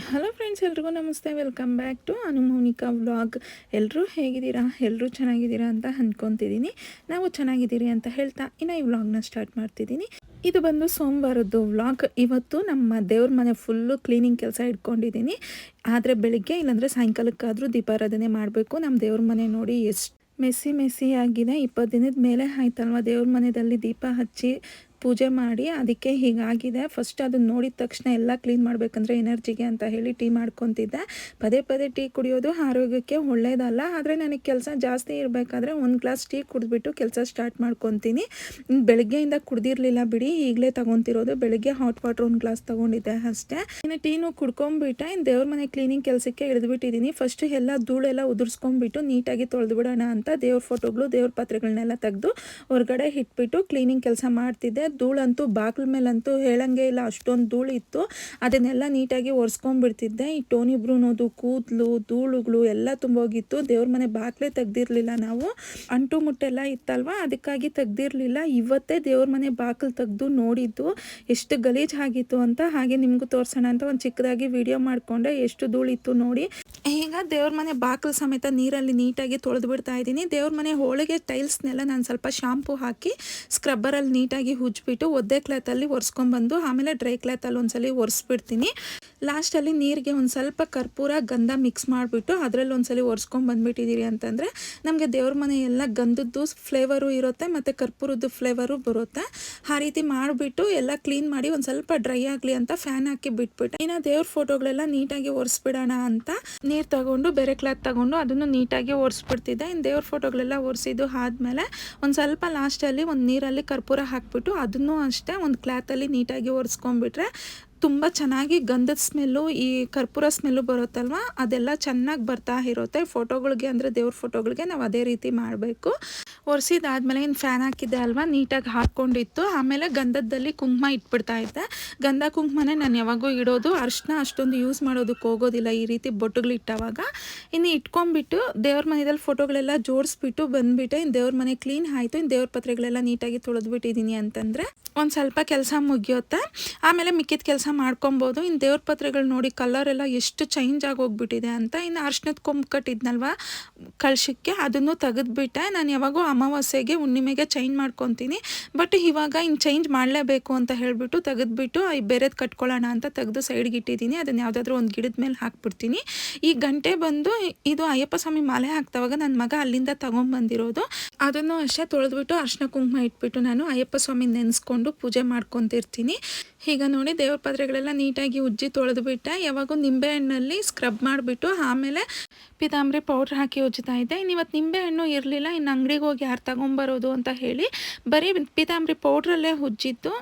Hello friends ಎಲ್ರಿಗೂ ನಮಸ್ತೆ. Welcome back to Anumonika vlog ಎಲ್ಲರೂ ಹೇಗಿದ್ದೀರಾ? ಎಲ್ಲರೂ ಚೆನ್ನಾಗಿದ್ದೀರಾ ಅಂತ ಅಂದ್ಕೊತಿದ್ದೀನಿ ನಾವು ಚೆನ್ನಾಗಿದ್ದೀರಿ ಅಂತ ಹೇಳ್ತಾ ಇನ್ನು ಈ ವ್ಲಾಗ್ನ ಸ್ಟಾರ್ಟ್ ಮಾಡ್ತಿದ್ದೀನಿ. ಇದು ಬಂದು ಸೋಮವಾರದ್ದು ವ್ಲಾಗ್ ಇವತ್ತು ನಮ್ಮ ದೇವ್ರ ಮನೆ ಫುಲ್ಲು ಕ್ಲೀನಿಂಗ್ ಕೆಲಸ ಇಟ್ಕೊಂಡಿದ್ದೀನಿ. ಆದರೆ ಬೆಳಿಗ್ಗೆ ಇಲ್ಲಾಂದರೆ ಸಾಯಂಕಾಲಕ್ಕಾದರೂ ದೀಪಾರಾಧನೆ ಮಾಡಬೇಕು. ನಮ್ಮ ದೇವ್ರ ಮನೆ ನೋಡಿ ಎಷ್ಟು ಮೆಸ್ಸಿ ಮೆಸ್ಸಿ ಆಗಿದೆ ಇಪ್ಪತ್ತು ದಿನದ ಮೇಲೆ ಆಯ್ತಲ್ವ ದೇವ್ರ ಮನೆಯಲ್ಲಿ ದೀಪ ಹಚ್ಚಿ? ಪೂಜೆ ಮಾಡಿ ಅದಕ್ಕೆ ಹೀಗಾಗಿದೆ. ಫಸ್ಟ್ ಅದನ್ನ ನೋಡಿದ ತಕ್ಷಣ ಎಲ್ಲ ಕ್ಲೀನ್ ಮಾಡಬೇಕಂದ್ರೆ ಎನರ್ಜಿಗೆ ಅಂತ ಹೇಳಿ ಟೀ ಮಾಡ್ಕೊತಿದ್ದೆ. ಪದೇ ಪದೇ ಟೀ ಕುಡಿಯೋದು ಆರೋಗ್ಯಕ್ಕೆ ಒಳ್ಳೆಯದಲ್ಲ ಆದರೆ ನನಗೆ ಕೆಲಸ ಜಾಸ್ತಿ ಇರಬೇಕಾದ್ರೆ ಒಂದು ಗ್ಲಾಸ್ ಟೀ ಕುಡಿದ್ಬಿಟ್ಟು ಕೆಲಸ ಸ್ಟಾರ್ಟ್ ಮಾಡ್ಕೊತೀನಿ. ಬೆಳಗ್ಗೆಯಿಂದ ಕುಡ್ದಿರಲಿಲ್ಲ ಬಿಡಿ. ಈಗಲೇ ತಗೊತಿರೋದು. ಬೆಳಗ್ಗೆ ಹಾಟ್ ವಾಟರ್ ಒಂದು ಗ್ಲಾಸ್ ತೊಗೊಂಡಿದ್ದೆ ಅಷ್ಟೇ. ಇನ್ನು ಟೀನು ಕುಡ್ಕೊಂಬಿಟ್ಟೆ. ಇನ್ನು ದೇವ್ರ ಮನೆ ಕ್ಲೀನಿಂಗ್ ಕೆಲಸಕ್ಕೆ ಇಳಿದ್ಬಿಟ್ಟಿದ್ದೀನಿ ಫಸ್ಟ್ ಎಲ್ಲ ಧೂಳೆಲ್ಲ ಉದುರಿಸ್ಕೊಂಬಿಟ್ಟು ನೀಟಾಗಿ ತೊಳೆದು ಬಿಡೋಣ ಅಂತ ದೇವ್ರ ಫೋಟೋಗಳು ದೇವ್ರ ಪಾತ್ರೆಗಳನ್ನೆಲ್ಲ ತೆಗೆದು ಹೊರಗಡೆ ಇಟ್ಬಿಟ್ಟು ಕ್ಲೀನಿಂಗ್ ಕೆಲಸ ಮಾಡ್ತಿದ್ದೆ. ಧೂಳಂತೂ ಬಾಗಿಲ ಮೇಲಂತೂ ಹೇಳಂಗೆ ಇಲ್ಲ. ಅಷ್ಟೊಂದು ಧೂಳು ಇತ್ತು. ಅದನ್ನೆಲ್ಲ ನೀಟಾಗಿ ಒರೆಸ್ಕೊಂಡ್ಬಿಡ್ತಿದ್ದೆ. ಈ ಟೋನಿ ಬ್ರೂನೋದು ಕೂದಲು, ಧೂಳುಗಳು ಎಲ್ಲ ತುಂಬೋಗಿತ್ತು. ದೇವ್ರ ಮನೆ ಬಾಗಿಲೇ ತೆಗ್ದಿರಲಿಲ್ಲ ನಾವು. ಅಂಟು ಮುಟ್ಟೆಲ್ಲ ಇತ್ತಲ್ವ? ಅದಕ್ಕಾಗಿ ತೆಗ್ದಿರಲಿಲ್ಲ. ಇವತ್ತೇ ದೇವ್ರ ಮನೆ ಬಾಗಿಲು ತೆಗೆದು ನೋಡಿದ್ದು ಎಷ್ಟು ಗಲೀಜ್ ಆಗಿತ್ತು ಅಂತ ಹಾಗೆ ನಿಮಗೂ ತೋರಿಸೋಣ ಅಂತ ಒಂದು ಚಿಕ್ಕದಾಗಿ ವಿಡಿಯೋ ಮಾಡಿಕೊಂಡೆ. ಎಷ್ಟು ಧೂಳಿತ್ತು ನೋಡಿ. ಈಗ ದೇವ್ರ ಮನೆ ಬಾಗಿಲು ಸಮೇತ ನೀರಲ್ಲಿ ನೀಟಾಗಿ ತೊಳೆದು ಬಿಡ್ತಾ ಇದ್ದೀನಿ. ದೇವ್ರ ಮನೆ ಹೋಳಿಗೆ ಟೈಲ್ಸ್ನೆಲ್ಲ ನಾನು ಸ್ವಲ್ಪ ಶಾಂಪು ಹಾಕಿ ಸ್ಕ್ರಬ್ಬರಲ್ಲಿ ನೀಟಾಗಿ ಉಜ್ಬಿಟ್ಟು ಒದ್ದೆ ಕ್ಲಾತಲ್ಲಿ ಒರೆಸ್ಕೊಂಬಂದು, ಆಮೇಲೆ ಡ್ರೈ ಕ್ಲಾತಲ್ಲಿ ಒಂದ್ಸಲಿ ಒರೆಸ್ಬಿಡ್ತೀನಿ. ಲಾಸ್ಟಲ್ಲಿ ನೀರಿಗೆ ಒಂದು ಸ್ವಲ್ಪ ಕರ್ಪೂರ ಗಂಧ ಮಿಕ್ಸ್ ಮಾಡಿಬಿಟ್ಟು ಅದರಲ್ಲಿ ಒಂದ್ಸಲಿ ಒರೆಸ್ಕೊಂಡು ಬಂದುಬಿಟ್ಟಿದ್ದೀರಿ ಅಂತಂದರೆ ನಮಗೆ ದೇವ್ರ ಮನೆ ಎಲ್ಲ ಗಂಧದ್ದು ಫ್ಲೇವರು ಇರುತ್ತೆ, ಮತ್ತು ಕರ್ಪೂರದ್ದು ಫ್ಲೇವರು ಬರುತ್ತೆ. ಆ ರೀತಿ ಮಾಡಿಬಿಟ್ಟು ಎಲ್ಲ ಕ್ಲೀನ್ ಮಾಡಿ ಒಂದು ಸ್ವಲ್ಪ ಡ್ರೈ ಆಗಲಿ ಅಂತ ಫ್ಯಾನ್ ಹಾಕಿ ಬಿಟ್ಬಿಟ್ಟು. ಇನ್ನು ದೇವ್ರ ಫೋಟೋಗಳೆಲ್ಲ ನೀಟಾಗಿ ಒರೆಸ್ಬಿಡೋಣ ಅಂತ ನೀರು ತಗೊಂಡು, ಬೇರೆ ಕ್ಲಾತ್ ತಗೊಂಡು ಅದನ್ನು ನೀಟಾಗಿ ಒರೆಸ್ಬಿಡ್ತಿದ್ದೆ. ಇನ್ನು ದೇವ್ರ ಫೋಟೋಗಳೆಲ್ಲ ಒರೆಸಿದ್ದು ಆದಮೇಲೆ ಒಂದು ಸ್ವಲ್ಪ ಲಾಸ್ಟಲ್ಲಿ ಒಂದು ನೀರಲ್ಲಿ ಕರ್ಪೂರ ಹಾಕ್ಬಿಟ್ಟು ಅದನ್ನು ಅಷ್ಟೇ ಒಂದು ಕ್ಲಾತಲ್ಲಿ ನೀಟಾಗಿ ಒರೆಸ್ಕೊಂಡ್ಬಿಟ್ರೆ ತುಂಬ ಚೆನ್ನಾಗಿ ಗಂಧದ ಸ್ಮೆಲ್ಲು, ಈ ಕರ್ಪೂರ ಸ್ಮೆಲ್ಲು ಬರುತ್ತಲ್ವ, ಅದೆಲ್ಲ ಚೆನ್ನಾಗಿ ಬರ್ತಾ ಇರುತ್ತೆ. ಫೋಟೋಗಳಿಗೆ ಅಂದರೆ ದೇವ್ರ ಫೋಟೋಗಳಿಗೆ ನಾವು ಅದೇ ರೀತಿ ಮಾಡಬೇಕು. ಒರೆಸಿದಾದ್ಮೇಲೆ ಇನ್ನು ಫ್ಯಾನ್ ಹಾಕಿದ್ದೆ ಅಲ್ವಾ, ನೀಟಾಗಿ ಹಾಕ್ಕೊಂಡಿತ್ತು. ಆಮೇಲೆ ಗಂಧದಲ್ಲಿ ಕುಂಕುಮ ಇಟ್ಬಿಡ್ತಾ ಇದ್ದೆ. ಗಂಧ ಕುಂಕುಮನೇ ನಾನು ಯಾವಾಗೂ ಇಡೋದು. ಅರ್ಶಿನ ಅಷ್ಟೊಂದು ಯೂಸ್ ಮಾಡೋದಕ್ಕೆ ಹೋಗೋದಿಲ್ಲ ಈ ರೀತಿ ಬೊಟ್ಟುಗಳು ಇಟ್ಟವಾಗ. ಇನ್ನು ಇಟ್ಕೊಂಡ್ಬಿಟ್ಟು ದೇವ್ರ ಮನೆಯಲ್ಲಿ ಫೋಟೋಗಳೆಲ್ಲ ಜೋಡಿಸ್ಬಿಟ್ಟು ಬಂದುಬಿಟ್ಟೆ ಇನ್ನು ದೇವ್ರ ಮನೆ ಕ್ಲೀನ್ ಆಯಿತು ಇನ್ನು ದೇವ್ರ ಪತ್ರೆಗಳೆಲ್ಲ ನೀಟಾಗಿ ತೊಳೆದ್ಬಿಟ್ಟಿದ್ದೀನಿ ಅಂತಂದರೆ, ಒಂದು ಸ್ವಲ್ಪ ಕೆಲಸ ಮುಗಿಯುತ್ತೆ? ಆಮೇಲೆ ಮಿಕ್ಕಿದ ಕೆಲಸ ಮಾಡ್ಕೊಬೋದು. ಇನ್ನು ದೇವ್ರ ಪತ್ರೆಗಳು ನೋಡಿ ಕಲರ್ ಎಲ್ಲ ಎಷ್ಟು ಚೇಂಜ್ ಆಗಿ ಹೋಗ್ಬಿಟ್ಟಿದೆ ಅಂತ ಇನ್ನು ಅರ್ಶಿನದ ಕೊಂಬು ಕಟ್ಟಿದ್ನಲ್ವ ಕಳ್ಸಕ್ಕೆ ಅದನ್ನು ತೆಗೆದುಬಿಟ್ಟೆ. ನಾನು ಯಾವಾಗೂ ಅಮಾವಾಸ್ಯೆಗೆ ಹುಣ್ಣಿಮೆಗೆ ಚೇಂಜ್ ಮಾಡ್ಕೊತೀನಿ. ಬಟ್ ಇವಾಗ ಇನ್ನು ಚೇಂಜ್ ಮಾಡಲೇಬೇಕು ಅಂತ ಹೇಳಿಬಿಟ್ಟು ತೆಗೆದ್ಬಿಟ್ಟು ಬೇರೆದು ಕಟ್ಕೊಳ್ಳೋಣ ಅಂತ ತೆಗೆದು ಸೈಡ್ಗೆ ಇಟ್ಟಿದ್ದೀನಿ. ಅದನ್ನು ಯಾವುದಾದ್ರೂ ಒಂದು ಗಿಡದ ಮೇಲೆ ಹಾಕ್ಬಿಡ್ತೀನಿ. ಈ ಗಂಟೆ ಬಂದು ಇದು ಅಯ್ಯಪ್ಪ ಸ್ವಾಮಿ ಮಾಲೆ ಹಾಕ್ತವಾಗ ನನ್ನ ಮಗ ಅಲ್ಲಿಂದ ತೊಗೊಂಬಂದಿರೋದು. ಅದನ್ನು ಅಷ್ಟೇ ತೊಳೆದ್ಬಿಟ್ಟು ಅರ್ಶನ ಕುಂಕುಮ ಇಟ್ಬಿಟ್ಟು ನಾನು ಅಯ್ಯಪ್ಪ ಸ್ವಾಮಿ ನೆನೆಸ್ಕೊಂಡು ಪೂಜೆ ಮಾಡ್ಕೊತಿರ್ತೀನಿ. ಈಗ ನೋಡಿ ದೇವ್ರ ಪಾತ್ರೆಗಳೆಲ್ಲ ನೀಟಾಗಿ ಉಜ್ಜಿ ತೊಳೆದುಬಿಟ್ಟೆ, ಯಾವಾಗೂ ನಿಂಬೆಹಣ್ಣಲ್ಲಿ ಸ್ಕ್ರಬ್ ಮಾಡಿಬಿಟ್ಟು ಆಮೇಲೆ ಪಿತಾಂಬರಿ ಪೌಡ್ರ್ ಹಾಕಿ ಉಜ್ಜುತ್ತಾ ಇದ್ದೆ. ಇವತ್ತು ನಿಂಬೆಹಣ್ಣು ಇರಲಿಲ್ಲ, ಇನ್ನು ಅಂಗಡಿಗೆ ಹೋಗಿ ಯಾರು ತಗೊಂಬರೋದು ಅಂತ ಹೇಳಿ ಬರೀ ಪಿತಾಂಬರಿ ಪೌಡ್ರಲ್ಲೇ ಉಜ್ಜಿದ್ದು.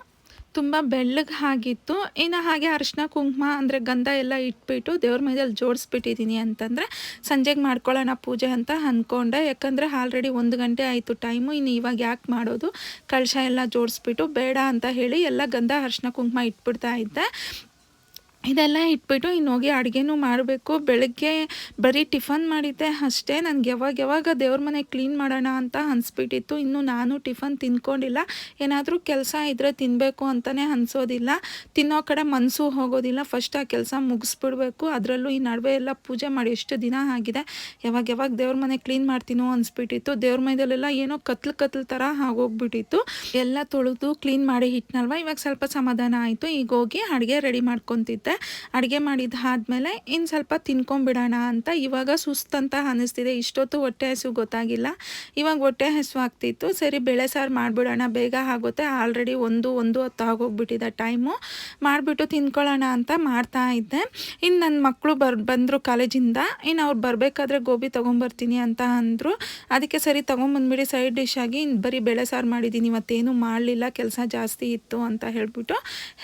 ತುಂಬ ಬೆಳ್ಳಗೆ ಆಗಿತ್ತು ಇನ್ನು ಹಾಗೆ ಅರಿಶಿನ, ಕುಂಕುಮ ಅಂದರೆ ಗಂಧ ಎಲ್ಲ ಇಟ್ಬಿಟ್ಟು ದೇವ್ರ ಮೈದಲ್ಲಿ ಜೋಡಿಸ್ಬಿಟ್ಟಿದ್ದೀನಿ ಅಂತಂದರೆ ಸಂಜೆಗೆ ಮಾಡ್ಕೊಳ್ಳೋಣ ಪೂಜೆ ಅಂತ ಅಂದ್ಕೊಂಡೆ ಯಾಕಂದರೆ ಆಲ್ರೆಡಿ ಒಂದು ಗಂಟೆ ಆಯಿತು ಟೈಮು ಇನ್ನು ಇವಾಗ ಯಾಕೆ ಮಾಡೋದು? ಕಳಶ ಎಲ್ಲ ಜೋಡಿಸ್ಬಿಟ್ಟು ಬೇಡ ಅಂತ ಹೇಳಿ ಎಲ್ಲ ಗಂಧ, ಅರಿಶಿನ, ಕುಂಕುಮ ಇಟ್ಬಿಡ್ತಾ ಇದ್ದೆ. ಇದೆಲ್ಲ ಇಟ್ಬಿಟ್ಟು ಇನ್ನು ಹೋಗಿ ಅಡುಗೆನೂ ಮಾಡಬೇಕು. ಬೆಳಗ್ಗೆ ಬರೀ ಟಿಫನ್ ಮಾಡಿದ್ದೆ ಅಷ್ಟೇ. ನನಗೆ ಯಾವಾಗ ಯಾವಾಗ ದೇವ್ರ ಮನೆ ಕ್ಲೀನ್ ಮಾಡೋಣ ಅಂತ ಅನಿಸ್ಬಿಟ್ಟಿತ್ತು. ಇನ್ನು ನಾನು ಟಿಫನ್ ತಿನ್ಕೊಂಡಿಲ್ಲ. ಏನಾದರೂ ಕೆಲಸ ಇದ್ದರೆ ತಿನ್ನಬೇಕು ಅಂತಲೇ ಅನಿಸೋದಿಲ್ಲ. ತಿನ್ನೋ ಕಡೆ ಮನಸ್ಸು ಹೋಗೋದಿಲ್ಲ. ಫಸ್ಟ್ ಆ ಕೆಲಸ ಮುಗಿಸ್ಬಿಡ್ಬೇಕು. ಅದರಲ್ಲೂ ಈ ನಡುವೆ ಎಲ್ಲ ಪೂಜೆ ಮಾಡಿ ಎಷ್ಟು ದಿನ ಆಗಿದೆ. ಯಾವಾಗ ಯಾವಾಗ ದೇವ್ರ ಮನೆ ಕ್ಲೀನ್ ಮಾಡ್ತೀನೋ ಅನಿಸ್ಬಿಟ್ಟಿತ್ತು. ದೇವ್ರ ಮನೆಯಲ್ಲೆಲ್ಲ ಏನೋ ಕತ್ಲು ಕತ್ಲು ಥರ ಆಗೋಗ್ಬಿಟ್ಟಿತ್ತು. ಎಲ್ಲ ತೊಳೆದು ಕ್ಲೀನ್ ಮಾಡಿ ಇಟ್ನಲ್ವ? ಇವಾಗ ಸ್ವಲ್ಪ ಸಮಾಧಾನ ಆಯಿತು. ಈಗ ಹೋಗಿ ಅಡುಗೆ ರೆಡಿ ಮಾಡ್ಕೊತಿದ್ದೆ. ಅಡುಗೆ ಮಾಡಿದ ಆದಮೇಲೆ ಇನ್ನು ಸ್ವಲ್ಪ ತಿನ್ಕೊಂಬಿಡೋಣ ಅಂತ ಇವಾಗ ಸುಸ್ತಂತ ಅನ್ನಿಸ್ತಿದೆ. ಇಷ್ಟೊತ್ತು ಹೊಟ್ಟೆ ಹಸು ಗೊತ್ತಾಗಿಲ್ಲ. ಇವಾಗ ಹೊಟ್ಟೆ ಹಸು ಆಗ್ತಿತ್ತು. ಸರಿ, ಬೇಳೆ ಸಾರು ಮಾಡಿಬಿಡೋಣ. ಬೇಗ ಆಗುತ್ತೆ. ಆಲ್ರೆಡಿ ಒಂದು ಒಂದು ಹೊತ್ತು ಆಗೋಗ್ಬಿಟ್ಟಿದೆ ಟೈಮು. ಮಾಡಿಬಿಟ್ಟು ತಿನ್ಕೊಳ್ಳೋಣ ಅಂತ ಮಾಡ್ತಾ ಇದ್ದೆ. ಇನ್ನು ನನ್ನ ಮಕ್ಕಳು ಬರ್, ಬಂದರು ಕಾಲೇಜಿಂದ. ಇನ್ನು ಅವ್ರು ಬರಬೇಕಾದ್ರೆ ಗೋಬಿ ತೊಗೊಂಬರ್ತೀನಿ ಅಂತ ಅಂದರು. ಅದಕ್ಕೆ ಸರಿ, ತೊಗೊಂಬಂದ್ಬಿಡಿ. ಸೈಡ್ ಡಿಶ್ ಆಗಿ ಬರೀ ಬೇಳೆ ಸಾರು ಮಾಡಿದ್ದೀನಿ. ಇವತ್ತೇನು ಮಾಡಲಿಲ್ಲ. ಕೆಲಸ ಜಾಸ್ತಿ ಇತ್ತು ಅಂತ ಹೇಳಿಬಿಟ್ಟು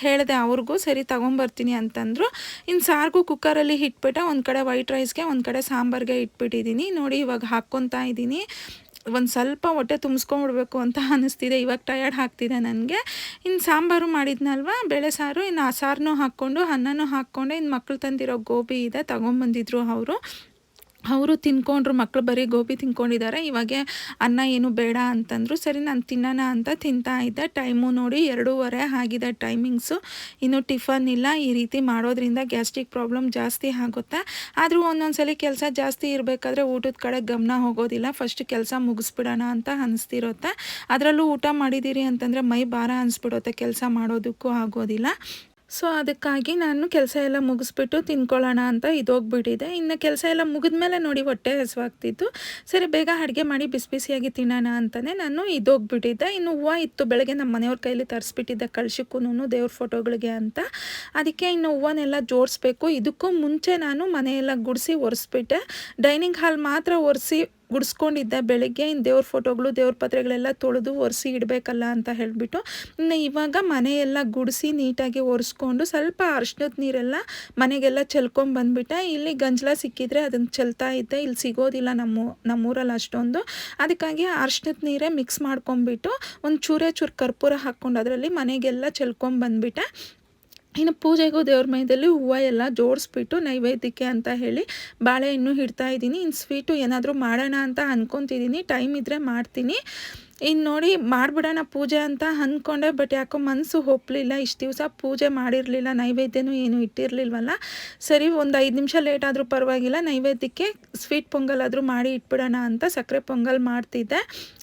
ಹೇಳಿದೆ. ಅವ್ರಿಗೂ ಸರಿ, ತೊಗೊಂಬರ್ತೀನಿ ಅಂತಂದರು. ಇನ್ನು ಸಾರಿಗೂ ಕುಕ್ಕರಲ್ಲಿ ಇಟ್ಬಿಟ್ಟು ಒಂದು ಕಡೆ ವೈಟ್ ರೈಸ್ಗೆ ಒಂದು ಕಡೆ ಸಾಂಬಾರಿಗೆ ಇಟ್ಬಿಟ್ಟಿದ್ದೀನಿ ನೋಡಿ ಇವಾಗ ಹಾಕ್ಕೊತಾ ಇದ್ದೀನಿ ಒಂದು ಸ್ವಲ್ಪ ಹೊಟ್ಟೆ ತುಂಬಿಸ್ಕೊಂಡ್ಬಿಡ್ಬೇಕು ಅಂತ ಅನ್ನಿಸ್ತಿದೆ ಇವಾಗ ಟಯರ್ಡ್ ಹಾಕ್ತಿದೆ ನನಗೆ. ಇನ್ನು ಸಾಂಬಾರು ಮಾಡಿದ್ನಲ್ವ? ಬೇಳೆ ಸಾರು ಇನ್ನು ಆ ಸಾರನ್ನೂ ಹಾಕ್ಕೊಂಡು, ಅನ್ನನೂ ಹಾಕ್ಕೊಂಡೆ ಇನ್ನು ಮಕ್ಕಳು ತಂದಿರೋ ಗೋಬಿ ಇದೆ, ತೊಗೊಂಬಂದಿದ್ರು ಅವರು. ಅವರು ತಿನ್ಕೊಂಡ್ರು ಮಕ್ಕಳು ಬರೀ ಗೋಬಿ ತಿನ್ಕೊಂಡಿದ್ದಾರೆ, ಇವಾಗ ಅನ್ನ ಏನು ಬೇಡ ಅಂತಂದರು, ಸರಿ ನಾನು ತಿನ್ನೋಣ ಅಂತ ತಿಂತಾ ಇದ್ದೆ ಟೈಮು ನೋಡಿ ಎರಡೂವರೆ ಆಗಿದೆ ಟೈಮಿಂಗ್ಸು ಇನ್ನು ಟಿಫನ್ ಇಲ್ಲ, ಈ ರೀತಿ ಮಾಡೋದ್ರಿಂದ ಗ್ಯಾಸ್ಟ್ರಿಕ್ ಪ್ರಾಬ್ಲಮ್ ಜಾಸ್ತಿ ಆಗುತ್ತೆ? ಆದರೂ ಒಂದೊಂದ್ಸಲಿ ಕೆಲಸ ಜಾಸ್ತಿ ಇರಬೇಕಾದ್ರೆ ಊಟದ ಕಡೆ ಗಮನ ಹೋಗೋದಿಲ್ಲ ಫಸ್ಟ್ ಕೆಲಸ ಮುಗಿಸ್ಬಿಡೋಣ ಅಂತ ಅನಿಸ್ತಿರುತ್ತೆ? ಅದರಲ್ಲೂ ಊಟ ಮಾಡಿದ್ದೀರಿ ಅಂತಂದರೆ ಮೈ ಭಾರ ಅನಿಸ್ಬಿಡುತ್ತೆ, ಕೆಲಸ ಮಾಡೋದಕ್ಕೂ ಆಗೋದಿಲ್ಲ. ಸೊ ಅದಕ್ಕಾಗಿ ನಾನು ಕೆಲಸ ಎಲ್ಲ ಮುಗಿಸ್ಬಿಟ್ಟು ತಿನ್ಕೊಳ್ಳೋಣ ಅಂತ ಇದೋಗ್ಬಿಟ್ಟಿದೆ ಇನ್ನು ಕೆಲಸ ಎಲ್ಲ ಮುಗಿದ್ಮೇಲೆ ನೋಡಿ ಹೊಟ್ಟೆ ಹಸುವಾಗ್ತಿತ್ತು. ಸರಿ, ಬೇಗ ಅಡುಗೆ ಮಾಡಿ ಬಿಸಿ ಬಿಸಿಯಾಗಿ ತಿನ್ನೋಣ ಅಂತಲೇ ನಾನು ಇದೋಗ್ಬಿಟ್ಟಿದ್ದೆ ಇನ್ನು ಹೂವು ಇತ್ತು, ಬೆಳಗ್ಗೆ ನಮ್ಮ ಮನೆಯವ್ರ ಕೈಯಲ್ಲಿ ತರಿಸ್ಬಿಟ್ಟಿದ್ದೆ ಕಳ್ಸಿಕ್ಕೂ ದೇವ್ರ ಫೋಟೋಗಳಿಗೆ ಅಂತ. ಅದಕ್ಕೆ ಇನ್ನು ಹೂವನ್ನೆಲ್ಲ ಜೋಡಿಸ್ಬೇಕು. ಇದಕ್ಕೂ ಮುಂಚೆ ನಾನು ಮನೆಯೆಲ್ಲ ಗುಡಿಸಿ ಒರೆಸ್ಬಿಟ್ಟೆ. ಡೈನಿಂಗ್ ಹಾಲ್ ಮಾತ್ರ ಒರೆಸಿ ಗುಡಿಸ್ಕೊಂಡಿದ್ದೆ ಬೆಳಗ್ಗೆ ಇನ್ನು ದೇವ್ರ ಫೋಟೋಗಳು, ದೇವ್ರ ಪತ್ರೆಗಳೆಲ್ಲ ತೊಳೆದು ಒರೆಸಿ ಇಡಬೇಕಲ್ಲ ಅಂತ ಹೇಳಿಬಿಟ್ಟು, ಇನ್ನು ಇವಾಗ ಮನೆಯೆಲ್ಲ ಗುಡಿಸಿ ನೀಟಾಗಿ ಒರೆಸ್ಕೊಂಡು ಸ್ವಲ್ಪ ಅರ್ಶಿನದ ನೀರೆಲ್ಲ ಮನೆಗೆಲ್ಲ ಚೆಲ್ಕೊಂಡು ಬಂದುಬಿಟ್ಟೆ, ಇಲ್ಲಿ ಗಂಜಲ ಸಿಕ್ಕಿದ್ರೆ ಅದನ್ನು ಚೆಲ್ತಾ ಇದ್ದೆ ಇಲ್ಲಿ ಸಿಗೋದಿಲ್ಲ ನಮ್ಮ ನಮ್ಮೂರಲ್ಲಿ ಅಷ್ಟೊಂದು. ಅದಕ್ಕಾಗಿ ಅರ್ಶಿನದ ನೀರೇ ಮಿಕ್ಸ್ ಮಾಡ್ಕೊಂಬಿಟ್ಟು ಒಂದು ಚೂರೇ ಚೂರು ಕರ್ಪೂರ ಹಾಕ್ಕೊಂಡು ಅದರಲ್ಲಿ ಮನೆಗೆಲ್ಲ ಚೆಲ್ಕೊಂಡು ಬಂದುಬಿಟ್ಟೆ ಇನ್ನು ಪೂಜೆಗೂ ದೇವ್ರ ಮೈದಲ್ಲಿ ಹೂವು ಎಲ್ಲ ಜೋಡಿಸ್ಬಿಟ್ಟು ನೈವೇದ್ಯಕ್ಕೆ ಅಂತ ಹೇಳಿ ಬಾಳೆಹಣ್ಣು ಇಡ್ತಾ ಇದ್ದೀನಿ. ಇನ್ನು ಸ್ವೀಟು ಏನಾದರೂ ಮಾಡೋಣ ಅಂತ ಅಂದ್ಕೊತಿದ್ದೀನಿ ಟೈಮ್ ಇದ್ದರೆ ಮಾಡ್ತೀನಿ. ಇನ್ನು ನೋಡಿ ಮಾಡಿಬಿಡೋಣ ಪೂಜೆ ಅಂತ ಅಂದ್ಕೊಂಡೆ ಬಟ್ ಯಾಕೋ ಮನಸ್ಸು ಒಪ್ಪಲಿಲ್ಲ ಇಷ್ಟು ದಿವಸ ಪೂಜೆ ಮಾಡಿರಲಿಲ್ಲ, ನೈವೇದ್ಯನೂ ಏನು ಇಟ್ಟಿರಲಿಲ್ವಲ್ಲ. ಸರಿ, ಒಂದು ಐದು ನಿಮಿಷ ಲೇಟ್ ಆದರೂ ಪರವಾಗಿಲ್ಲ, ನೈವೇದ್ಯಕ್ಕೆ ಸ್ವೀಟ್ ಪೊಂಗಲ್ ಆದರೂ ಮಾಡಿ ಇಟ್ಬಿಡೋಣ ಅಂತ ಸಕ್ಕರೆ ಪೊಂಗಲ್ ಮಾಡ್ತಿದ್ದೆ.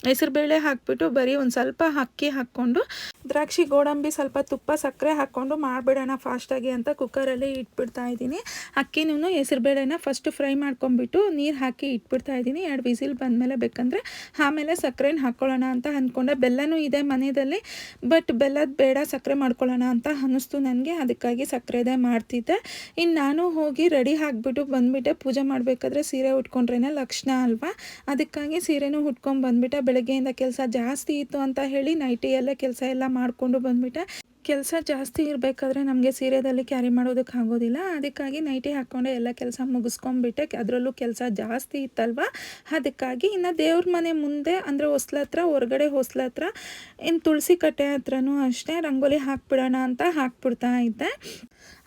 ಹೆಸರುಬೇಳೆ ಹಾಕ್ಬಿಟ್ಟು ಬರೀ ಒಂದು ಸ್ವಲ್ಪ ಅಕ್ಕಿ ಹಾಕ್ಕೊಂಡು, ದ್ರಾಕ್ಷಿ ಗೋಡಂಬಿ ಸ್ವಲ್ಪ ತುಪ್ಪ ಸಕ್ಕರೆ ಹಾಕ್ಕೊಂಡು ಮಾಡಿಬಿಡೋಣ ಫಾಸ್ಟಾಗಿ ಅಂತ ಕುಕ್ಕರಲ್ಲಿ ಇಟ್ಬಿಡ್ತಾ ಇದ್ದೀನಿ. ಅಕ್ಕಿನೂ ಹೆಸರುಬೇಳೆನ ಫಸ್ಟ್ ಫ್ರೈ ಮಾಡ್ಕೊಂಬಿಟ್ಟು ನೀರು ಹಾಕಿ ಇಟ್ಬಿಡ್ತಾ ಇದ್ದೀನಿ. ಎರಡು ವಿಸಿಲ್ ಬಂದಮೇಲೆ ಬೇಕಂದರೆ ಆಮೇಲೆ ಸಕ್ಕರೆನ ಹಾಕ್ಕೊಳ್ಳೋಣ ಅಂತ ಅಂದ್ಕೊಂಡೆ ಬೆಲ್ಲನೂ ಇದೆ ಮನೆಯಲ್ಲಿ ಬಟ್ ಬೆಲ್ಲದ ಬೇಡ, ಸಕ್ಕರೆ ಮಾಡ್ಕೊಳ್ಳೋಣ ಅಂತ ಅನ್ನಿಸ್ತು ನನಗೆ. ಅದಕ್ಕಾಗಿ ಸಕ್ಕರೆದೇ ಮಾಡ್ತಿದ್ದೆ. ಇನ್ನು ನಾನು ಹೋಗಿ ರೆಡಿ ಆಗಿಬಿಟ್ಟು ಬಂದುಬಿಟ್ಟೆ. ಪೂಜೆ ಮಾಡಬೇಕಾದ್ರೆ ಸೀರೆ ಉಟ್ಕೊಂಡ್ರೇ ಲಕ್ಷಣ ಅಲ್ವಾ? ಅದಕ್ಕಾಗಿ ಸೀರೆನೂ ಉಟ್ಕೊಂಡು ಬಂದುಬಿಟ್ಟೆ. ಬೆಳಗ್ಗೆಯಿಂದ ಕೆಲಸ ಜಾಸ್ತಿ ಇತ್ತು ಅಂತ ಹೇಳಿ ನೈಟಿಯಲ್ಲೇ ಕೆಲಸ ಎಲ್ಲ ಮಾಡಿಕೊಂಡು ಬಂದುಬಿಟ್ಟೆ. ಕೆಲಸ ಜಾಸ್ತಿ ಇರಬೇಕಾದ್ರೆ ನಮಗೆ ಸೀರೆದಲ್ಲಿ ಕ್ಯಾರಿ ಮಾಡೋದಕ್ಕೆ ಆಗೋದಿಲ್ಲ. ಅದಕ್ಕಾಗಿ ನೈಟಿ ಹಾಕ್ಕೊಂಡೆ ಎಲ್ಲ ಕೆಲಸ ಮುಗಿಸ್ಕೊಂಡ್ಬಿಟ್ಟೆ. ಅದರಲ್ಲೂ ಕೆಲಸ ಜಾಸ್ತಿ ಇತ್ತಲ್ವ? ಅದಕ್ಕಾಗಿ ಇನ್ನು ದೇವ್ರ ಮನೆ ಮುಂದೆ, ಅಂದರೆ ಹೊಸ್ಲ ಹತ್ರ, ಹೊರಗಡೆ ಹೊಸ್ಲ ಹತ್ರ ಇನ್ನು ತುಳಸಿ ಕಟ್ಟೆ ಹತ್ರನೂ ಅಷ್ಟೇ, ರಂಗೋಲಿ ಹಾಕ್ಬಿಡೋಣ ಅಂತ ಹಾಕ್ಬಿಡ್ತಾ ಇದ್ದೆ.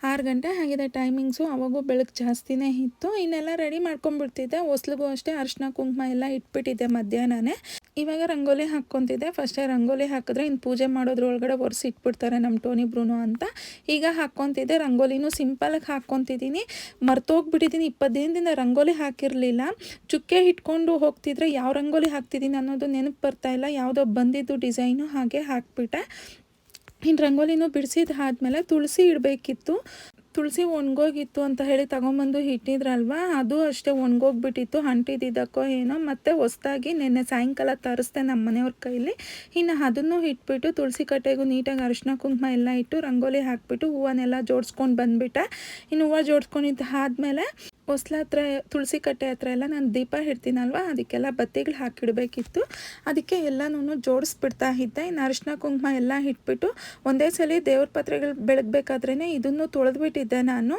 ಆರು ಗಂಟೆ ಆಗಿದೆ ಟೈಮಿಂಗ್ಸು ಅವಾಗೂ ಬೆಳಕು ಜಾಸ್ತಿನೇ ಇತ್ತು. ಇನ್ನೆಲ್ಲ ರೆಡಿ ಮಾಡ್ಕೊಂಡ್ಬಿಡ್ತಿದ್ದೆ. ಹೊಸ್ಲಿಗೂ ಅಷ್ಟೇ ಅರಿಶಿನ ಕುಂಕುಮ ಎಲ್ಲ ಇಟ್ಬಿಟ್ಟಿದ್ದೆ ಮಧ್ಯಾಹ್ನನೇ. ಇವಾಗ ರಂಗೋಲಿ ಹಾಕ್ಕೊತಿದ್ದೆ. ಫಸ್ಟೇ ರಂಗೋಲಿ ಹಾಕಿದ್ರೆ ಇನ್ನು ಪೂಜೆ ಮಾಡೋದ್ರೊಳಗಡೆ ಒರೆಸಿ ಇಟ್ಬಿಡ್ತಾರೆ ನಮ್ಮ ಟೋನಿ ಬ್ರೂನು ಅಂತ. ಈಗ ಹಾಕ್ಕೊತಿದ್ದೆ. ರಂಗೋಲಿನೂ ಸಿಂಪಲಾಗಿ ಹಾಕ್ಕೊತಿದ್ದೀನಿ. ಮರ್ತೋಗ್ಬಿಟ್ಟಿದ್ದೀನಿ. ಇಪ್ಪತ್ತು ದಿನದಿಂದ ರಂಗೋಲಿ ಹಾಕಿರಲಿಲ್ಲ. ಚುಕ್ಕೆ ಇಟ್ಕೊಂಡು ಹೋಗ್ತಿದ್ರೆ ಯಾವ ರಂಗೋಲಿ ಹಾಕ್ತಿದ್ದೀನಿ ಅನ್ನೋದು ನೆನಪು ಬರ್ತಾ ಇಲ್ಲ. ಯಾವುದೋ ಬಂದಿದ್ದು ಡಿಸೈನು ಹಾಗೆ ಹಾಕ್ಬಿಟ್ಟೆ. ಇನ್ನು ರಂಗೋಲಿನೂ ಬಿಡಿಸಿದ ಆದಮೇಲೆ ತುಳಸಿ ಇಡಬೇಕಿತ್ತು. ತುಳಸಿ ಒಣಗೋಗಿತ್ತು ಅಂತ ಹೇಳಿ ತಗೊಂಬಂದು ಇಟ್ಟಿದ್ರಲ್ವ? ಅದು ಅಷ್ಟೇ ಒಣಗೋಗ್ಬಿಟ್ಟಿತ್ತು. ಅಂಟಿದ್ದಕ್ಕೋ ಏನೋ, ಮತ್ತು ಹೊಸ್ದಾಗಿ ನಿನ್ನೆ ಸಾಯಂಕಾಲ ತರಿಸ್ದೆ ನಮ್ಮ ಮನೆಯವ್ರ ಕೈಲಿ. ಇನ್ನು ಅದನ್ನು ಇಟ್ಬಿಟ್ಟು ತುಳಸಿ ಕಟ್ಟೆಗೂ ನೀಟಾಗಿ ಅರಿಶಿನ ಕುಂಕುಮ ಎಲ್ಲ ಇಟ್ಟು ರಂಗೋಲಿ ಹಾಕಿಬಿಟ್ಟು ಹೂವನ್ನೆಲ್ಲ ಜೋಡಿಸ್ಕೊಂಡು ಬಂದುಬಿಟ್ಟೆ. ಇನ್ನು ಹೂವು ಜೋಡಿಸ್ಕೊಂಡಿದ್ದು ಆದಮೇಲೆ ಹೊಸ್ಲ ಹತ್ರ, ತುಳಸಿ ಕಟ್ಟೆ ಹತ್ರ ಎಲ್ಲ ನಾನು ದೀಪ ಇಡ್ತೀನಲ್ವ? ಅದಕ್ಕೆಲ್ಲ ಬತ್ತಿಗಳು ಹಾಕಿಡಬೇಕಿತ್ತು. ಅದಕ್ಕೆ ಎಲ್ಲನೂ ಜೋಡಿಸ್ಬಿಡ್ತಾ ಇದ್ದೆ. ಇನ್ನು ಅರಿಶಿನ ಕುಂಕುಮ ಎಲ್ಲ ಇಟ್ಬಿಟ್ಟು ಒಂದೇ ಸಲ ದೇವ್ರ ಪತ್ರೆಗಳು ಬೆಳಗ್ಬೇಕಾದ್ರೇ ಇದನ್ನು ತೊಳೆದ್ಬಿಟ್ಟಿದ್ದೆ ನಾನು.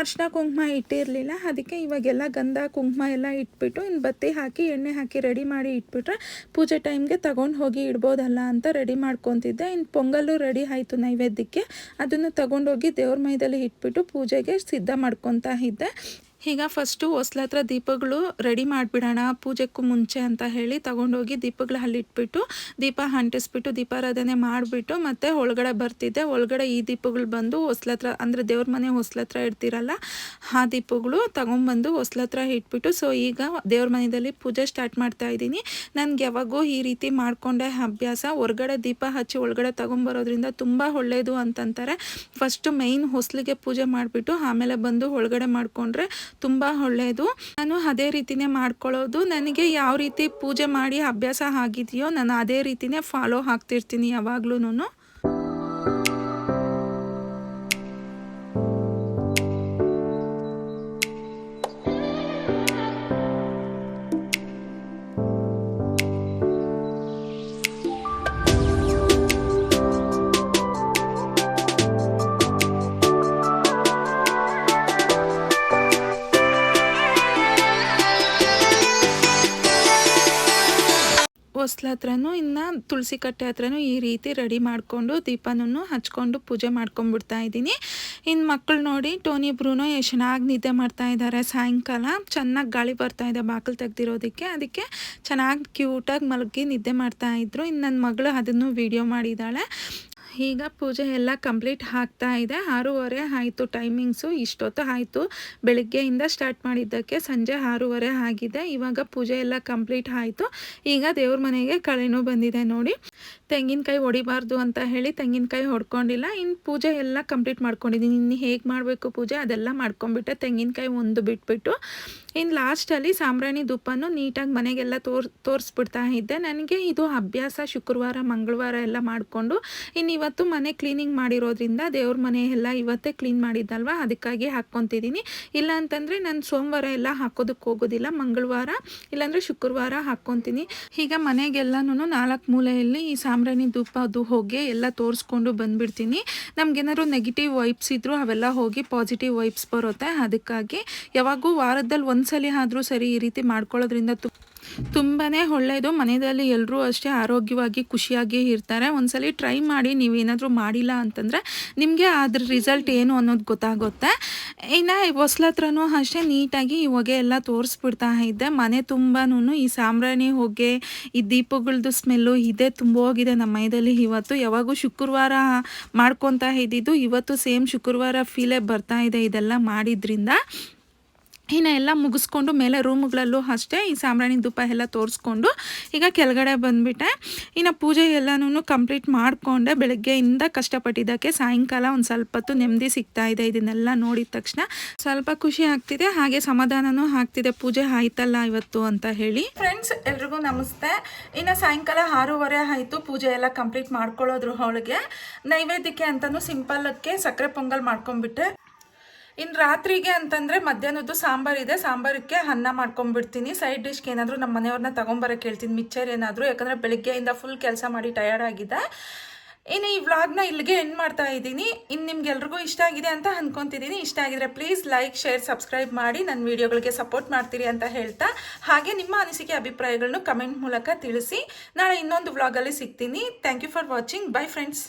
ಅರಿಶಿನ ಕುಂಕುಮ ಇಟ್ಟಿರಲಿಲ್ಲ. ಅದಕ್ಕೆ ಇವಾಗೆಲ್ಲ ಗಂಧ ಕುಂಕುಮ ಎಲ್ಲ ಇಟ್ಬಿಟ್ಟು ಇನ್ನು ಬತ್ತಿ ಹಾಕಿ, ಎಣ್ಣೆ ಹಾಕಿ ರೆಡಿ ಮಾಡಿ ಇಟ್ಬಿಟ್ರೆ ಪೂಜೆ ಟೈಮ್ಗೆ ತಗೊಂಡು ಹೋಗಿ ಇಡ್ಬೋದಲ್ಲ ಅಂತ ರೆಡಿ ಮಾಡ್ಕೊತಿದ್ದೆ. ಇನ್ನು ಪೊಂಗಲ್ಲು ರೆಡಿ ಆಯಿತು ನೈವೇದ್ಯಕ್ಕೆ. ಅದನ್ನು ತಗೊಂಡೋಗಿ ದೇವ್ರ ಮೈದಲ್ಲಿ ಇಟ್ಬಿಟ್ಟು ಪೂಜೆಗೆ ಸಿದ್ಧ ಮಾಡ್ಕೊತಾ ಇದ್ದೆ. ಈಗ ಫಸ್ಟು ಹೊಸ್ಲ ಹತ್ರ ದೀಪಗಳು ರೆಡಿ ಮಾಡಿಬಿಡೋಣ, ಪೂಜೆಕ್ಕೂ ಮುಂಚೆ ಅಂತ ಹೇಳಿ ತಗೊಂಡೋಗಿ ದೀಪಗಳು ಅಲ್ಲಿಟ್ಬಿಟ್ಟು ದೀಪ ಅಂಟಿಸ್ಬಿಟ್ಟು, ದೀಪಾರಾಧನೆ ಮಾಡಿಬಿಟ್ಟು ಮತ್ತೆ ಒಳಗಡೆ ಬರ್ತಿದ್ದೆ. ಒಳಗಡೆ ಈ ದೀಪಗಳು ಬಂದು ಹೊಸ್ಲ ಹತ್ರ ಅಂದರೆ ದೇವ್ರ ಮನೆ ಹೊಸ್ಲ ಹತ್ರ ಇಡ್ತಿರಲ್ಲ ಆ ದೀಪಗಳು ತಗೊಂಬಂದು ಹೊಸ್ಲ ಹತ್ರ ಇಟ್ಬಿಟ್ಟು ಸೊ ಈಗ ದೇವ್ರ ಮನೆಯಲ್ಲಿ ಪೂಜೆ ಸ್ಟಾರ್ಟ್ ಮಾಡ್ತಾ ಇದ್ದೀನಿ. ನನಗೆ ಯಾವಾಗೂ ಈ ರೀತಿ ಮಾಡಿಕೊಂಡೆ ಅಭ್ಯಾಸ. ಹೊರಗಡೆ ದೀಪ ಹಚ್ಚಿ ಒಳಗಡೆ ತೊಗೊಂಬರೋದ್ರಿಂದ ತುಂಬ ಒಳ್ಳೆಯದು ಅಂತಂತಾರೆ. ಫಸ್ಟು ಮೈನ್ ಹೊಸ್ಲಿಗೆ ಪೂಜೆ ಮಾಡಿಬಿಟ್ಟು, ಆಮೇಲೆ ಬಂದು ಒಳಗಡೆ ಮಾಡಿಕೊಂಡ್ರೆ ತುಂಬ ಒಳ್ಳೆಯದು ನಾನು ಅದೇ ರೀತಿನೇ ಮಾಡ್ಕೊಳ್ಳೋದು. ನನಗೆ ಯಾವ ರೀತಿ ಪೂಜೆ ಮಾಡಿ ಅಭ್ಯಾಸ ಆಗಿದೆಯೋ, ನಾನು ಅದೇ ರೀತಿನೇ ಫಾಲೋ ಆಗ್ತಿರ್ತೀನಿ ಯಾವಾಗ್ಲೂ ಹೊಸ್ಲ ಹತ್ರನೂ ಇನ್ನು ತುಳಸಿ ಕಟ್ಟೆ ಹತ್ರನೂ ಈ ರೀತಿ ರೆಡಿ ಮಾಡಿಕೊಂಡು ದೀಪನೂ ಹಚ್ಕೊಂಡು ಪೂಜೆ ಮಾಡ್ಕೊಂಡ್ಬಿಡ್ತಾ ಇದ್ದೀನಿ. ಇನ್ನು ಮಕ್ಕಳು ನೋಡಿ ಟೋನಿ ಬ್ರೂನೋ ಎಷ್ಟು ಚೆನ್ನಾಗಿ ನಿದ್ದೆ ಮಾಡ್ತಾ ಇದ್ದಾರೆ ಸಾಯಂಕಾಲ. ಚೆನ್ನಾಗಿ ಗಾಳಿ ಬರ್ತಾ ಇದೆ ಬಾಗಿಲು ತೆಗ್ದಿರೋದಕ್ಕೆ. ಅದಕ್ಕೆ ಚೆನ್ನಾಗಿ ಕ್ಯೂಟಾಗಿ ಮಲಗಿ ನಿದ್ದೆ ಮಾಡ್ತಾ ಇದ್ರು. ಇನ್ನು ನನ್ನ ಮಗಳು ಅದನ್ನು ವಿಡಿಯೋ ಮಾಡಿದ್ದಾಳೆ ಈಗ ಪೂಜೆ ಎಲ್ಲ ಕಂಪ್ಲೀಟ್ ಆಗ್ತಾ ಇದೆ. ಆರೂವರೆ ಆಯಿತು ಟೈಮಿಂಗ್ಸು, ಇಷ್ಟೊತ್ತು ಆಯಿತು. ಬೆಳಗ್ಗೆಯಿಂದ ಸ್ಟಾರ್ಟ್ ಮಾಡಿದ್ದಕ್ಕೆ ಸಂಜೆ ಆರೂವರೆ ಆಗಿದೆ. ಇವಾಗ ಪೂಜೆ ಎಲ್ಲ ಕಂಪ್ಲೀಟ್ ಆಯಿತು. ಈಗ ದೇವ್ರ ಮನೆಗೆ ಕಳೆನೂ ಬಂದಿದೆ ನೋಡಿ. ತೆಂಗಿನಕಾಯಿ ಹೊಡಿಬಾರ್ದು ಅಂತ ಹೇಳಿ ತೆಂಗಿನಕಾಯಿ ಹೊಡ್ಕೊಂಡಿಲ್ಲ. ಇನ್ನು ಪೂಜೆ ಎಲ್ಲ ಕಂಪ್ಲೀಟ್ ಮಾಡ್ಕೊಂಡಿದ್ದೀನಿ ಇನ್ನು ಹೇಗೆ ಮಾಡಬೇಕು ಪೂಜೆ? ಅದೆಲ್ಲ ಮಾಡ್ಕೊಂಡ್ಬಿಟ್ಟೆ. ತೆಂಗಿನಕಾಯಿ ಒಂದು ಬಿಟ್ಬಿಟ್ಟು ಇನ್ನು ಲಾಸ್ಟಲ್ಲಿ ಸಾಂಬ್ರಾಣಿ ದುಪ್ಪನ್ನು ನೀಟಾಗಿ ಮನೆಗೆಲ್ಲ ತೋರ್, ತೋರಿಸ್ಬಿಡ್ತಾ ಇದ್ದೆ. ನನಗೆ ಇದು ಅಭ್ಯಾಸ ಶುಕ್ರವಾರ, ಮಂಗಳವಾರ ಎಲ್ಲ ಮಾಡಿಕೊಂಡು ಇನ್ನು ಇವತ್ತು ಮನೆ ಕ್ಲೀನಿಂಗ್ ಮಾಡಿರೋದ್ರಿಂದ ದೇವ್ರ ಮನೆ ಎಲ್ಲ ಇವತ್ತೇ ಕ್ಲೀನ್ ಮಾಡಿದ್ದಲ್ವ? ಅದಕ್ಕಾಗಿ ಹಾಕ್ಕೊತಿದ್ದೀನಿ ಇಲ್ಲ ಅಂತಂದರೆ ನಾನು ಸೋಮವಾರ ಎಲ್ಲ ಹಾಕೋದಕ್ಕೆ ಹೋಗೋದಿಲ್ಲ. ಮಂಗಳವಾರ ಇಲ್ಲಾಂದರೆ ಶುಕ್ರವಾರ ಹಾಕ್ಕೊತೀನಿ. ಈಗ ಮನೆಗೆಲ್ಲನೂ ನಾಲ್ಕು ಮೂಲೆಯಲ್ಲಿ ಈ ಸಾಂಬ್ರಾಣಿ ಧೂಪ ಅದು ಹೋಗಿ ಎಲ್ಲ ತೋರಿಸ್ಕೊಂಡು ಬಂದುಬಿಡ್ತೀನಿ. ನಮಗೇನಾದ್ರು ನೆಗೆಟಿವ್ ವೈಬ್ಸ್ ಇದ್ದರೂ ಅವೆಲ್ಲ ಹೋಗಿ ಪಾಸಿಟಿವ್ ವೈಬ್ಸ್ ಬರುತ್ತೆ. ಅದಕ್ಕಾಗಿ ಯಾವಾಗೂ ವಾರದಲ್ಲಿ ಒಂದ್ಸಲಿ ಆದರೂ ಸರಿ ಈ ರೀತಿ ಮಾಡ್ಕೊಳ್ಳೋದ್ರಿಂದ ತು ತುಂಬಾ ಒಳ್ಳೆಯದು ಮನೆಯಲ್ಲಿ ಎಲ್ಲರೂ ಅಷ್ಟೇ ಆರೋಗ್ಯವಾಗಿ ಖುಷಿಯಾಗಿ ಇರ್ತಾರೆ. ಒಂದ್ಸಲಿ ಟ್ರೈ ಮಾಡಿ ನೀವೇನಾದರೂ ಮಾಡಿಲ್ಲ ಅಂತಂದರೆ ನಿಮಗೆ ಅದ್ರ ರಿಸಲ್ಟ್ ಏನು ಅನ್ನೋದು ಗೊತ್ತಾಗುತ್ತೆ. ಇನ್ನು ಹೊಸ್ಲ ಹತ್ರನೂ ಅಷ್ಟೇ ನೀಟಾಗಿ ಈ ಹೊಗೆ ಎಲ್ಲ ತೋರಿಸ್ಬಿಡ್ತಾ ಇದ್ದೆ ಮನೆ ತುಂಬಾ ಈ ಸಾಂಬ್ರಾಣಿ ಹೊಗೆ, ಈ ದೀಪಗಳದ್ದು ಸ್ಮೆಲ್ಲು ಇದೇ ತುಂಬ ಹೋಗಿದೆ ನಮ್ಮ ಮೈದಲ್ಲಿ ಇವತ್ತು ಯಾವಾಗೂ ಶುಕ್ರವಾರ ಮಾಡ್ಕೊತಾ ಇದ್ದಿದ್ದು, ಇವತ್ತು ಸೇಮ್ ಶುಕ್ರವಾರ ಫೀಲೇ ಬರ್ತಾ ಇದೆ. ಇದೆಲ್ಲ ಮಾಡಿದ್ರಿಂದ ಇನ್ನು ಎಲ್ಲ ಮುಗಿಸ್ಕೊಂಡು ಮೇಲೆ ರೂಮ್ಗಳಲ್ಲೂ ಅಷ್ಟೇ ಈ ಸಾಂಬ್ರಾಣಿ ಧೂಪ ಎಲ್ಲ ತೋರಿಸ್ಕೊಂಡು ಈಗ ಕೆಳಗಡೆ ಬಂದುಬಿಟ್ಟೆ. ಇನ್ನು ಪೂಜೆ ಎಲ್ಲನೂ ಕಂಪ್ಲೀಟ್ ಮಾಡಿಕೊಂಡೆ. ಬೆಳಗ್ಗೆಯಿಂದ ಕಷ್ಟಪಟ್ಟಿದ್ದಕ್ಕೆ ಸಾಯಂಕಾಲ ಒಂದು ಸ್ವಲ್ಪ ಹೊತ್ತು ನೆಮ್ಮದಿ ಸಿಗ್ತಾ ಇದೆ. ಇದನ್ನೆಲ್ಲ ನೋಡಿದ ತಕ್ಷಣ ಸ್ವಲ್ಪ ಖುಷಿ ಆಗ್ತಿದೆ. ಹಾಗೆ ಸಮಾಧಾನನೂ ಆಗ್ತಿದೆ. ಪೂಜೆ ಆಯ್ತಲ್ಲ ಇವತ್ತು ಅಂತ ಹೇಳಿ. ಫ್ರೆಂಡ್ಸ್ ಎಲ್ರಿಗೂ ನಮಸ್ತೆ. ಇನ್ನು ಸಾಯಂಕಾಲ ಆರೂವರೆ ಆಯಿತು ಪೂಜೆ ಎಲ್ಲ ಕಂಪ್ಲೀಟ್ ಮಾಡ್ಕೊಳ್ಳೋದ್ರ ಒಳಗೆ ನೈವೇದ್ಯಕ್ಕೆ ಅಂತಲೂ ಸಿಂಪಲ್ಲಕ್ಕೆ ಸಕ್ಕರೆ ಪೊಂಗಲ್ ಮಾಡ್ಕೊಂಡ್ಬಿಟ್ಟೆ. ಇನ್ನು ರಾತ್ರಿಗೆ ಅಂತಂದರೆ ಮಧ್ಯಾಹ್ನದ್ದು ಸಾಂಬಾರಿದೆ ಸಾಂಬಾರಕ್ಕೆ ಅನ್ನ ಮಾಡ್ಕೊಂಡ್ಬಿಡ್ತೀನಿ. ಸೈಡ್ ಡಿಶ್ಗೆ ಏನಾದರೂ ನಮ್ಮ ಮನೆಯವ್ರನ್ನ ತೊಗೊಂಬರಕ್ಕೆ ಹೇಳ್ತೀನಿ ಮಿಕ್ಚರ್ ಏನಾದರೂ, ಯಾಕಂದರೆ ಬೆಳಗ್ಗೆಯಿಂದ ಫುಲ್ ಕೆಲಸ ಮಾಡಿ ಟಯರ್ಡ್ ಆಗಿದೆ. ಇನ್ನು ಈ ವ್ಲಾಗ್ನ ಇಲ್ಲಿಗೆ ಎಂಡ್ ಮಾಡ್ತಾ ಇದ್ದೀನಿ. ಇನ್ನು ನಿಮ್ಗೆಲ್ರಿಗೂ ಇಷ್ಟ ಆಗಿದೆ ಅಂತ ಅಂದ್ಕೊತಿದ್ದೀನಿ ಇಷ್ಟ ಆಗಿದ್ರೆ ಪ್ಲೀಸ್ ಲೈಕ್ ಶೇರ್ ಸಬ್ಸ್ಕ್ರೈಬ್ ಮಾಡಿ ನನ್ನ ವೀಡಿಯೋಗಳಿಗೆ ಸಪೋರ್ಟ್ ಮಾಡ್ತೀರಿ ಅಂತ ಹೇಳ್ತಾ. ಹಾಗೆ ನಿಮ್ಮ ಅನಿಸಿಕೆ ಅಭಿಪ್ರಾಯಗಳನ್ನು ಕಮೆಂಟ್ ಮೂಲಕ ತಿಳಿಸಿ. ನಾಳೆ ಇನ್ನೊಂದು ವ್ಲಾಗಲ್ಲಿ ಸಿಗ್ತೀನಿ. Thank you for watching bye friends